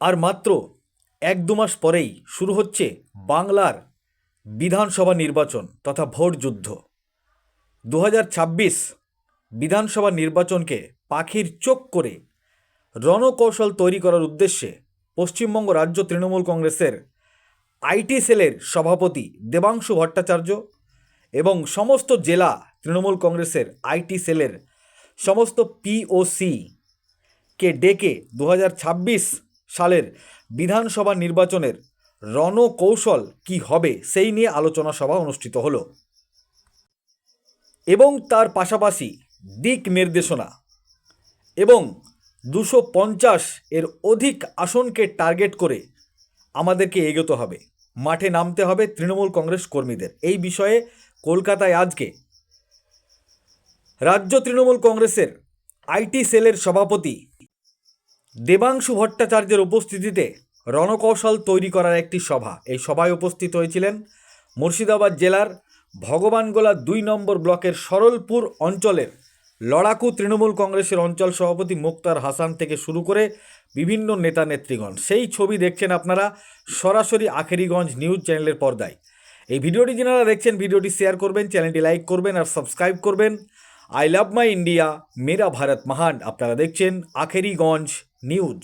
আর মাত্র এক দু মাস পরেই শুরু হচ্ছে বাংলার বিধানসভা নির্বাচন তথা ভোট যুদ্ধ। দু হাজার ছাব্বিশ বিধানসভা নির্বাচনকে পাখির চোখ করে রণকৌশল তৈরি করার উদ্দেশ্যে পশ্চিমবঙ্গ রাজ্য তৃণমূল কংগ্রেসের আইটি সেলের সভাপতি দেবাংশু ভট্টাচার্য এবং সমস্ত জেলা তৃণমূল কংগ্রেসের আইটি সেলের সমস্ত পিওসি কে ডেকে দু হাজার ছাব্বিশ সালের বিধানসভা নির্বাচনের রণকৌশল কি হবে সেই নিয়ে আলোচনা সভা অনুষ্ঠিত হলো। এবং তার পাশাপাশি দিক নির্দেশনা এবং দুশো পঞ্চাশ এর অধিক আসনকে টার্গেট করে আমাদেরকে এগোতে হবে। মাঠে নামতে হবে তৃণমূল কংগ্রেস কর্মীদের। এই বিষয়ে কলকাতায় আজকে রাজ্য তৃণমূল কংগ্রেসের আইটি সেলের সভাপতি দেবাংশু ভট্টাচার্যের উপস্থিতিতে রণকৌশল তৈরি করার একটি সভা। এই সভায় উপস্থিত হয়েছিলেন মুর্শিদাবাদ জেলার ভগবানগোলা দুই নম্বর ব্লকের সরলপুর অঞ্চলের লড়াকু তৃণমূল কংগ্রেসের অঞ্চল সভাপতি মুক্তার হাসান থেকে শুরু করে বিভিন্ন নেতা নেত্রীগণ। সেই ছবি দেখছেন আপনারা সরাসরি আখেরিগঞ্জ নিউজ চ্যানেলের পর্দায়। এই ভিডিওটি যারা দেখছেন, ভিডিওটি শেয়ার করবেন, চ্যানেলটি লাইক করবেন আর সাবস্ক্রাইব করবেন। আই লাভ মাই ইন্ডিয়া মেরা ভারত মহান আপনারা দেখছেন আখেরিগঞ্জ নিউজ